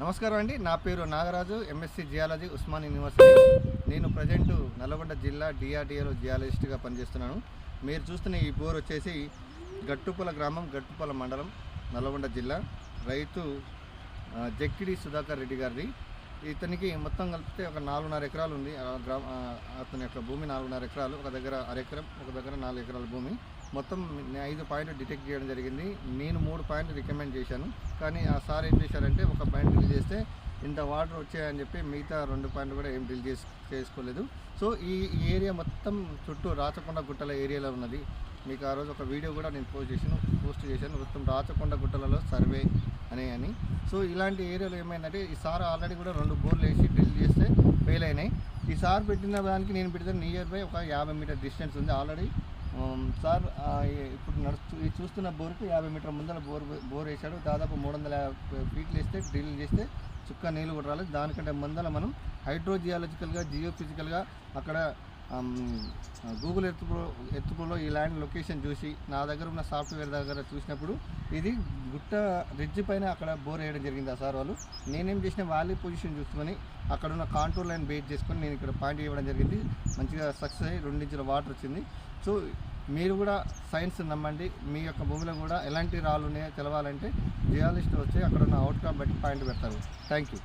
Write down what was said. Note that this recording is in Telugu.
నమస్కారం అండి. నా పేరు Nagaraju MSc geology Osman university. నేను ప్రజెంట్ నల్లగొండ జిల్లా డిఆర్డిఏలో జియాలజిస్ట్గా పనిచేస్తున్నాను. మీరు చూస్తున్న ఈ బోర్ వచ్చేసి గట్టుపల గ్రామం గట్టుపల మండలం నల్గొండ జిల్లా. రైతు జక్కిడి సుధాకర్ రెడ్డి గారిది. ఇతనికి మొత్తం కలిపితే ఒక నాలుగున్నర ఎకరాలు ఉంది. గ్రామ అతని యొక్క భూమి నాలుగున్నర ఎకరాలు ఒక దగ్గర అరెకరం ఒక దగ్గర నాలుగు ఎకరాల భూమి. మొత్తం ఐదు పాయింట్లు డిటెక్ట్ చేయడం జరిగింది. నేను మూడు పాయింట్లు రికమెండ్ చేశాను. కానీ ఆ సార్ ఏం చేశారంటే ఒక పాయింట్ డిల్ చేస్తే ఇంత వాటర్ వచ్చాయని చెప్పి మిగతా రెండు పాయింట్లు కూడా ఏం డిల్ చేసి చేసుకోలేదు. సో ఈ ఏరియా మొత్తం చుట్టూ రాచకొండ గుట్టల ఏరియాలో ఉన్నది. మీకు ఆ రోజు ఒక వీడియో కూడా నేను పోస్ట్ చేశాను పోస్ట్ చేశాను. మొత్తం రాచకొండ గుట్టలలో సర్వే అని అని. సో ఇలాంటి ఏరియాలో ఏమైందంటే ఈ సార్ ఆల్రెడీ కూడా రెండు బోర్లు వేసి డ్రిల్ చేస్తే ఫెయిల్ అయినాయి. ఈ సార్ పెట్టిన దానికి నేను పెడితే నియర్ బై ఒక యాభై మీటర్ డిస్టెన్స్ ఉంది. ఆల్రెడీ సార్ ఇప్పుడు నడుస్తూ చూస్తున్న బోర్కి యాభై మీటర్ ముందర బోర్ బోర్ వేశాడు. దాదాపు మూడు వందల యాభై ఫీట్లు వేస్తే డ్రిల్ చేస్తే చుక్క నీళ్ళు కూడా రాలేదు. దానికంటే ముందర మనం హైడ్రోజియాలజికల్గా జియోఫిజికల్గా అక్కడ గూగుల్ ఎత్తులో ఎత్తుకులో ఈ ల్యాండ్ లొకేషన్ చూసి నా దగ్గర ఉన్న సాఫ్ట్వేర్ దగ్గర చూసినప్పుడు ఇది గుట్ట రిడ్జ్ పైన అక్కడ బోర్ వేయడం జరిగింది ఆ సార్ వాళ్ళు? నేనేం చేసిన వాలీ పొజిషన్ చూసుకొని అక్కడ ఉన్న కాంటూర్ లైన్ బేట్ చేసుకొని నేను ఇక్కడ పాయింట్ ఇవ్వడం జరిగింది. మంచిగా సక్సెస్ అయ్యి రెండించిన వాటర్ వచ్చింది. సో మీరు కూడా సైన్స్ నమ్మండి. మీ యొక్క భూమిలో కూడా ఎలాంటి రాళ్ళు ఉన్నాయో తెలవాలంటే జియాలజిస్ట్ వచ్చి అక్కడ ఉన్న అవుట్కమ్ బట్టి పాయింట్ పెడతారు. Thank you.